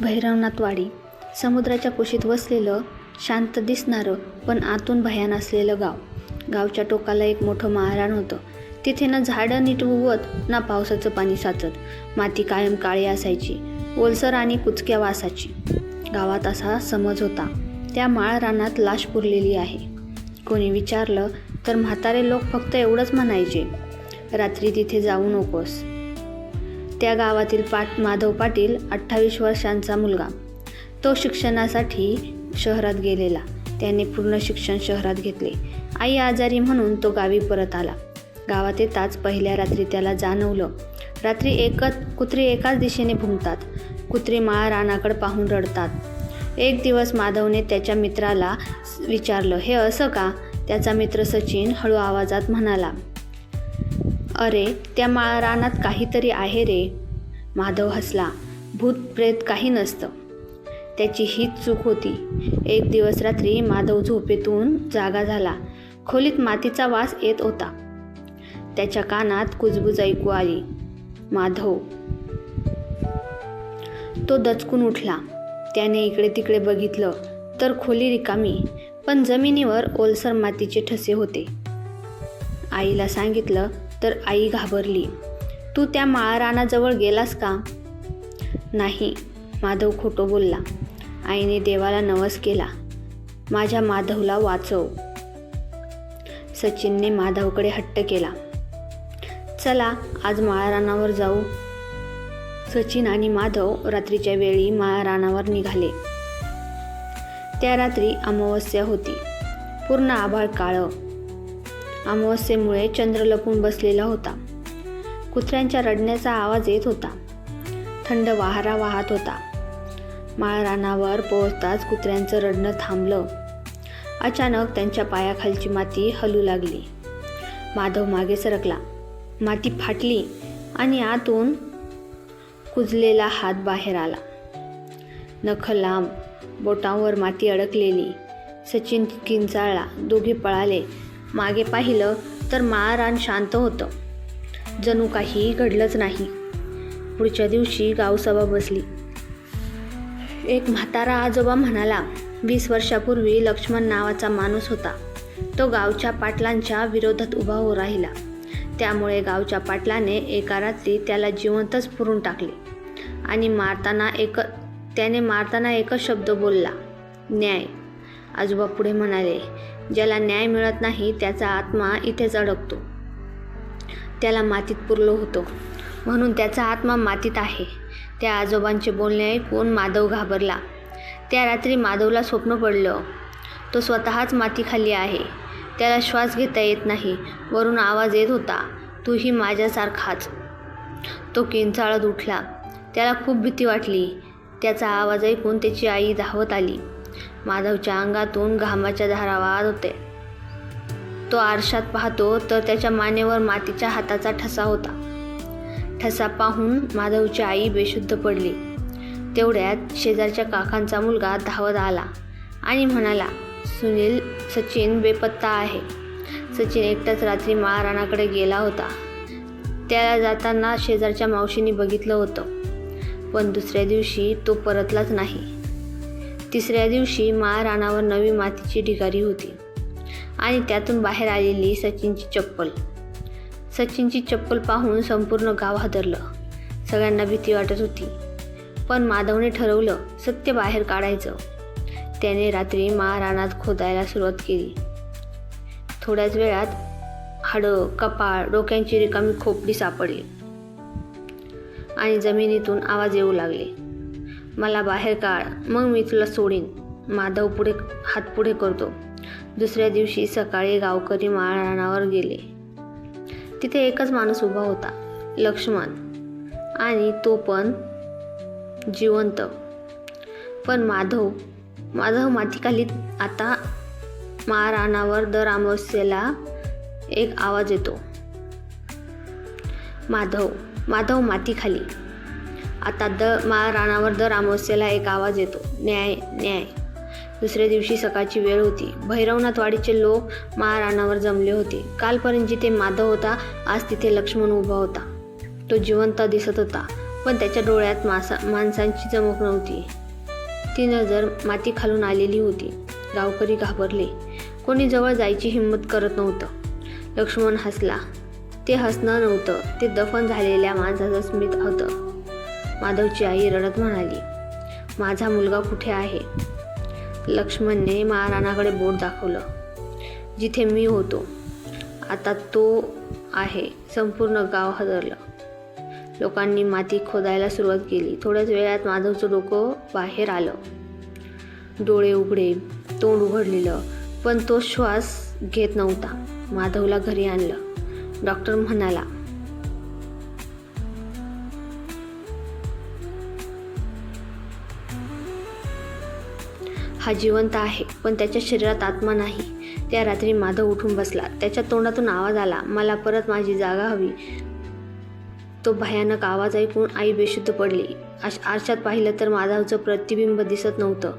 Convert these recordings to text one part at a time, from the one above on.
भैरवनाथवाडी. समुद्राच्या कुशीत वसलेलं शांत दिसणारं पण आतून भयान असलेलं गाव. गावच्या टोकाला एक मोठं महाराण होतं. तिथे ना झाडं नीट उगवत ना पावसाचं पाणी साचत माती कायम काळी असायची ओलसर आणि कुचक्या वासाची. गावात असा समज होता. त्या माळरानात लाश पुरलेली आहे. कोणी विचारलं तर म्हातारे लोक फक्त एवढंच म्हणायचे. रात्री तिथे जाऊ नकोस. त्या गावातील पाट माधव पाटील अठ्ठावीस वर्षांचा मुलगा. तो शिक्षणासाठी शहरात गेलेला. त्याने पूर्ण शिक्षण शहरात घेतले. आई आजारी म्हणून तो गावी परत आला. गावात येताच पहिल्या रात्री त्याला जाणवलं. रात्री एकच कुत्री एकाच दिशेने भुंकतात. कुत्री माळा रानाकडे पाहून रडतात. एक दिवस माधवने त्याच्या मित्राला विचारलं हे असं का? त्याचा मित्र सचिन हळू आवाजात म्हणाला अरे त्या मा रानात काहीतरी आहे रे. माधव हसला. भूत प्रेत काही नसतं. त्याची हीच चूक होती. एक दिवस रात्री माधव झोपेतून जागा झाला. खोलीत मातीचा वास येत होता. त्याच्या कानात कुजबुज ऐकू आली. माधव. तो दचकून उठला. त्याने इकडे तिकडे बघितलं तर खोली रिकामी पण जमिनीवर ओलसर मातीचे ठसे होते. आईला सांगितलं तर आई घाबरली. तू त्या माळरानाजवळ गेलास का? नाही माधव खोटं बोलला. आईने देवाला नवस केला. माझ्या माधवला वाचव. सचिनने माधवकडे हट्ट केला. चला आज माळरानावर जाऊ. सचिन आणि माधव रात्रीच्या वेळी माळरानावर निघाले. त्या रात्री अमावस्या होती. पूर्ण आभाळ काळं. अमावस्येमुळे चंद्र लपून बसलेला होता. कुत्र्यांच्या रडण्याचा आवाज येत होता. थंड वाहारा वाहत होता. माळरानावर पोहोचताच कुत्र्यांचं रडणं थांबलं. अचानक त्यांच्या पायाखालची माती हलू लागली. माधव मागे सरकला. माती फाटली आणि आतून कुजलेला हात बाहेर आला. नख लांब बोटांवर माती अडकलेली. सचिन किंचाळला दोघे पळाले. मागे पाहिलं तर माळरान शांत होतं. जणू काही घडलंच नाही. पुढच्या दिवशी गावसभा बसली. एक म्हातारा आजोबा म्हणाला वीस वर्षापूर्वी लक्ष्मण नावाचा माणूस होता. तो गावच्या पाटलांच्या विरोधात उभा हो राहिला. त्यामुळे गावच्या पाटलाने एका रात्री त्याला जिवंतच पुरून टाकले आणि मारताना एक त्याने मारताना एकच शब्द बोलला न्याय. आजोबा पुढे म्हणाले ज्याला न्याय मिळत नाही त्याचा आत्मा इथेच अडकतो. त्याला मातीत पुरलो होतो. म्हणून त्याचा आत्मा मातीत आहे. त्या आजोबांचे बोलणे ऐकून माधव घाबरला. त्या रात्री माधवला स्वप्न पडलं. तो स्वतःच मातीखाली आहे. त्याला श्वास घेता येत नाही. वरून आवाज येत होता तूही माझ्यासारखाच. तो किंचाळत उठला. त्याला खूप भीती वाटली. त्याचा आवाज ऐकून त्याची आई धावत आली. माधवच्या अंगातून घामाच्या धारा वाहत होते. तो आरशात पाहतो तर त्याच्या मानेवर मातीच्या हाताचा ठसा होता. ठसा पाहून माधवची आई बेशुद्ध पडली. तेवढ्यात शेजारच्या काकांचा मुलगा धावत आला आणि म्हणाला सुनील सचिन बेपत्ता आहे. सचिन एकटाच रात्री महाराणाकडे गेला होता. त्याला जाताना शेजारच्या मावशीने बघितलं होतं. पण दुसऱ्या दिवशी तो परतलाच नाही. तिसऱ्या दिवशी माळरानावर नवी मातीची ढिगारी होती. आणि त्यातून बाहेर आलेली सचिनची चप्पल. सचिनची चप्पल पाहून संपूर्ण गाव हादरलं. सगळ्यांना भीती वाटत होती. पण माधवने ठरवलं सत्य बाहेर काढायचं. त्याने रात्री महाराणात खोदायला सुरुवात केली. थोड्याच वेळात हाडं कपाळ डोक्यांची रिकामी खोपडी सापडली. आणि जमिनीतून आवाज येऊ लागले. मला बाहेर काढ. मग मी तुला सोडीन. माधव पुढे हात पुढे करतो. दुसऱ्या दिवशी सकाळी गावकरी माळरानावर गेले. तिथे एकच माणूस उभा होता लक्ष्मण. आणि तो पण जिवंत. पण माधव माधव मातीखाली आता महाराणावर दर अमावस्येला एक आवाज येतो. माधव माधव मातीखाली. आता द माळरानावर दर अमावस्येला एक आवाज येतो. न्याय न्याय. दुसऱ्या दिवशी सकाळची वेळ होती. भैरवनाथवाडीचे लोक महाराणावर जमले होते. कालपर्यंत जिथे माधव होता आज तिथे लक्ष्मण उभा होता. तो जिवंत दिसत होता पण त्याच्या डोळ्यात मासा माणसांची चमक नव्हती. ती नजर माती खालून आलेली होती. गावकरी घाबरले. कोणी जवळ जायची हिंमत करत नव्हतं. लक्ष्मण हसला. ते हसणं नव्हतं. ते दफन झालेल्या माणसाचं स्मित होतं. माधवची आई रडत म्हणाली माझा मुलगा कुठे आहे? लक्ष्मणने महाराणाकडे बोट दाखवलं जिथे मी होतो आता तो आहे. संपूर्ण गाव हजरलं लोकांनी माती खोदायला सुरुवात केली. थोड्याच वेळात माधवचं डोकं बाहेर आलं. डोळे उघडे तोंड उघडलेलं पण तो श्वास घेत नव्हता. माधवला घरी आणलं. डॉक्टर म्हणाला हा जिवंत आहे पण त्याच्या शरीरात आत्मा नाही. त्या रात्री माधव उठून बसला. त्याच्या तोंडातून आवाज आला मला परत माझी जागा हवी. तो भयानक आवाज ऐकून आई बेशुद्ध पडली. आश आरशात पाहिलं तर माधवचं प्रतिबिंब दिसत नव्हतं.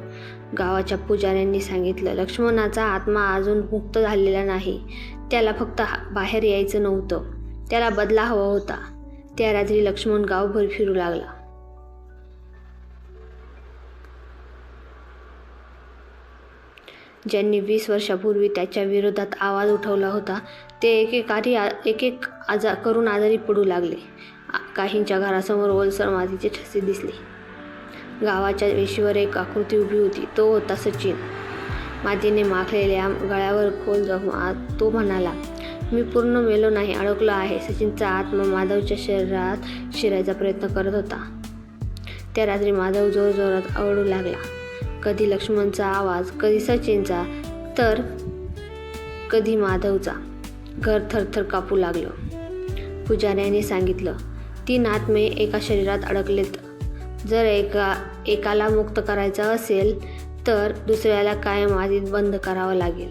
गावाच्या पुजाऱ्यांनी सांगितलं लक्ष्मणाचा आत्मा अजून मुक्त झालेला नाही. त्याला फक्त बाहेर यायचं नव्हतं. त्याला बदला हवा होता. त्या रात्री लक्ष्मण गावभर फिरू लागला. ज्यांनी वीस वर्षापूर्वी त्याच्या विरोधात आवाज उठवला होता ते एकेकारी आ- एक एक आजा करून आजारी पडू लागले. काहींच्या घरासमोर ओलसर मातीचे ठसे दिसले. गावाच्या वेशीवर एक आकृती उभी होती. तो होता सचिन. मातीने माखलेल्या गळ्यावर खोल जाऊन आ- तो म्हणाला मी पूर्ण मेलो नाही अडकलो आहे. सचिनचा आत्मा माधवच्या शरीरात शिरायचा प्रयत्न करत होता. त्या रात्री माधव जोरजोरात आवडू लागला. कधी लक्ष्मणचा आवाज कधी सचिनचा तर कधी माधवचा. घर थरथर कापू लागलं. पुजाऱ्याने सांगितलं तीन आत्मे एका शरीरात अडकलेत. जर एका एकाला मुक्त करायचा असेल तर दुसऱ्याला कायम आधीत बंद करावं लागेल.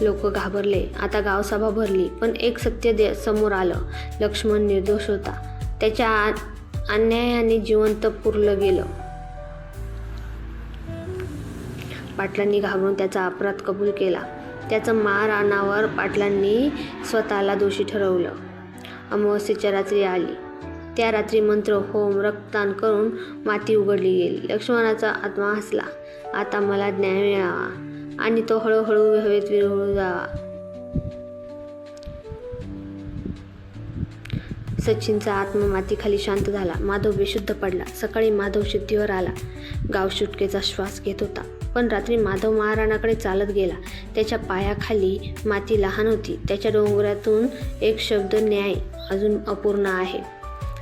लोक घाबरले. आता गावसभा भरली पण एक सत्य दे समोर आलं. लक्ष्मण निर्दोष होता. त्याच्या अन्यायाने जिवंत पुरलं गेलं. पाटलांनी घाबरून त्याचा अपराध कबूल केला. त्याचं मारहाणावर पाटलांनी स्वतःला दोषी ठरवलं. अमावस्येच्या रात्री आली. त्या रात्री मंत्र होम रक्तदान करून माती उघडली गेली. लक्ष्मणाचा आत्मा हसला. आता मला न्याय मिळावा आणि तो हळूहळू हवेत विरहळू जावा. सचिनचा आत्मा मातीखाली शांत झाला. माधव बेशुद्ध पडला. सकाळी माधव शुद्धीवर आला. गाव सुटकेचा श्वास घेत होता. पण रात्री माधव महाराणाकडे चालत गेला. त्याच्या पायाखाली माती लहान होती. त्याच्या डोंगरातून एक शब्द न्याय अजून अपूर्ण आहे.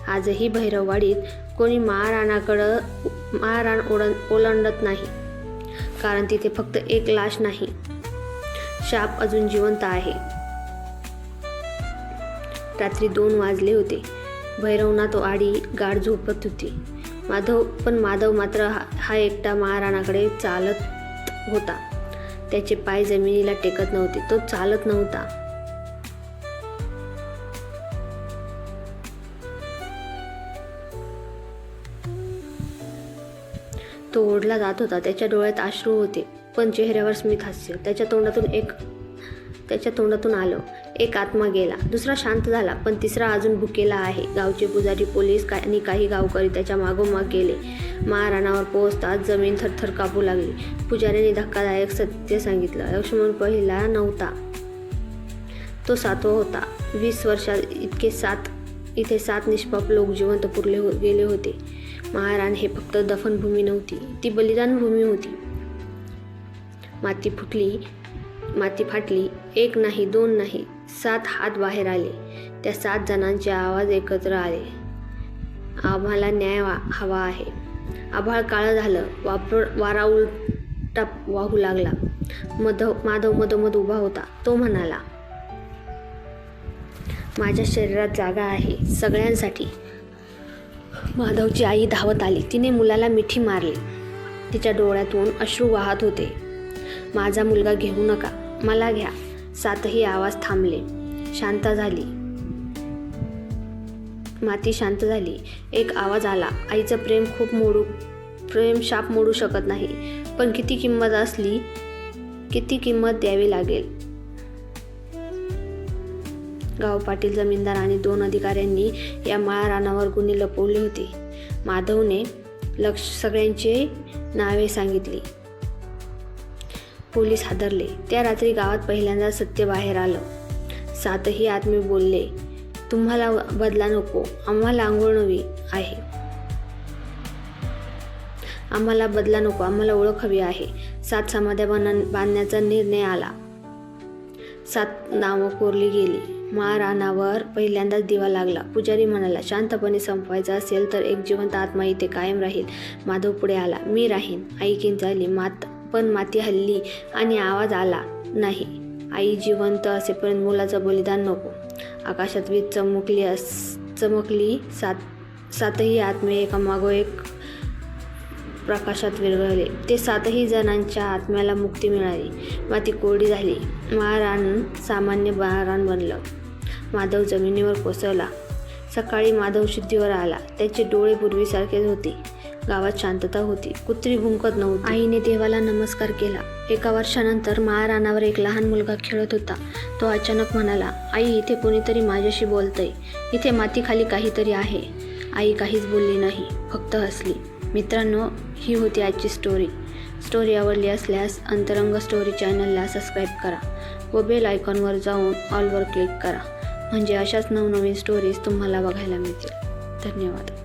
आजही भैरववाडीत कोणी महाराणाकडं महाराण ओढ ओलांडत नाही. कारण तिथे फक्त एक लाश नाही. शाप अजून जिवंत आहे. रात्री दोन वाजले होते. भैरवनाथ आडी गाढ झोपत होती. माधव पण माधव मात्र हा हा एकटा महाराणाकडे चालत होता. त्याचे पाय जमिनीला टेकत नव्हते. तो चालत नव्हता. तो ओढला जात होता. त्याच्या डोळ्यात अश्रू होते. पण चेहऱ्यावर स्मित हास्य. त्याच्या तोंडातून एक त्याच्या तोंडातून आलं. एक आत्मा गेला. दुसरा शांत झाला पण तिसरा अजून भुकेला आहे. गावचे पुजारी पोलीस का- आणि काही गावकरी त्याच्या मागोमाग गेले. महाराणावर पोहोचताच जमीन थरथर कापू लागली. पुजाऱ्यांनी धक्कादायक सत्य सांगितलं. लक्ष्मण पहिला नव्हता. तो सातवा होता. वीस वर्षात इतके सात इथे सात निष्पाप लोक जिवंत पुरले हो गेले होते. महाराण हे फक्त दफनभूमी नव्हती. ती बलिदानभूमी होती. माती फुटली माती फाटली. एक नाही दोन नाही. सात हात बाहेर आले. त्या सात जणांचे आवाज एकत्र आले. आम्हाला न्याय हवा आहे. आभाळ काळं झालं. वापर वारा उलटा वाहू लागला. मधव माधव मधोमध उभा होता. तो म्हणाला माझ्या शरीरात जागा आहे सगळ्यांसाठी. माधवची आई धावत आली. तिने मुलाला मिठी मारली. तिच्या डोळ्यातून अश्रू वाहत होते. माझा मुलगा घेऊ नका. मला घ्या. सातही आवाज थांबले. शांत झाली. माती शांत झाली. एक आवाज आला. आईचं प्रेम खूप मोडू प्रेम शाप मोडू शकत नाही. पण किती किंमत असली किती किंमत द्यावी लागेल? गाव पाटील जमीनदार आणि दोन अधिकाऱ्यांनी या माळा रानावर गुन्हे लपवले होते. माधवने लक्ष सगळ्यांची नावे सांगितली. पोलीस हादरले. त्या रात्री गावात पहिल्यांदा सत्य बाहेर आलं. सातही आत्मे बोलले तुम्हाला बदला नको. आम्हाला आंघोळ नवी आहे. आम्हाला बदला नको. आम्हाला ओळख हवी आहे. सात समाध्या बांधण्याचा निर्णय आला. सात नावं कोरली गेली. महाराणावर पहिल्यांदाच दिवा लागला. पुजारी म्हणाला शांतपणे संपवायचा असेल तर एक जिवंत आत्मा इथे कायम राहील. माधव पुढे आला. मी राहीन. आई किंचाळली मात पण माती हल्ली आणि आवाज आला नाही आई जिवंत असेपर्यंत मुलाचं बलिदान नको. आकाशात वीज चमकली अस चमकली सात सातही आत्मे एकामागो एक प्रकाशात विरघळले. ते सातही जणांच्या आत्म्याला मुक्ती मिळाली. माती कोरडी झाली. महाराण सामान्य महाराण बनलं. माधव जमिनीवर कोसळला. सकाळी माधव शुद्धीवर आला. त्याचे डोळे पूर्वीसारखेच होते. गावात शांतता होती. कुत्री भुंकत नव्हती. आईने देवाला नमस्कार केला. एका वर्षानंतर महाराणावर एक लहान मुलगा खेळत होता. तो अचानक म्हणाला आई इथे कोणीतरी माझ्याशी बोलतंय. इथे मातीखाली काहीतरी आहे. आई काहीच बोलली नाही फक्त हसली. मित्रांनो ही होती आजची स्टोरी स्टोरी आवडली असल्यास अंतरंग स्टोरी चॅनलला सबस्क्राईब करा व बेल आयकॉनवर जाऊन ऑलवर क्लिक करा. म्हणजे अशाच नवनवीन स्टोरीज तुम्हाला बघायला मिळतील. धन्यवाद.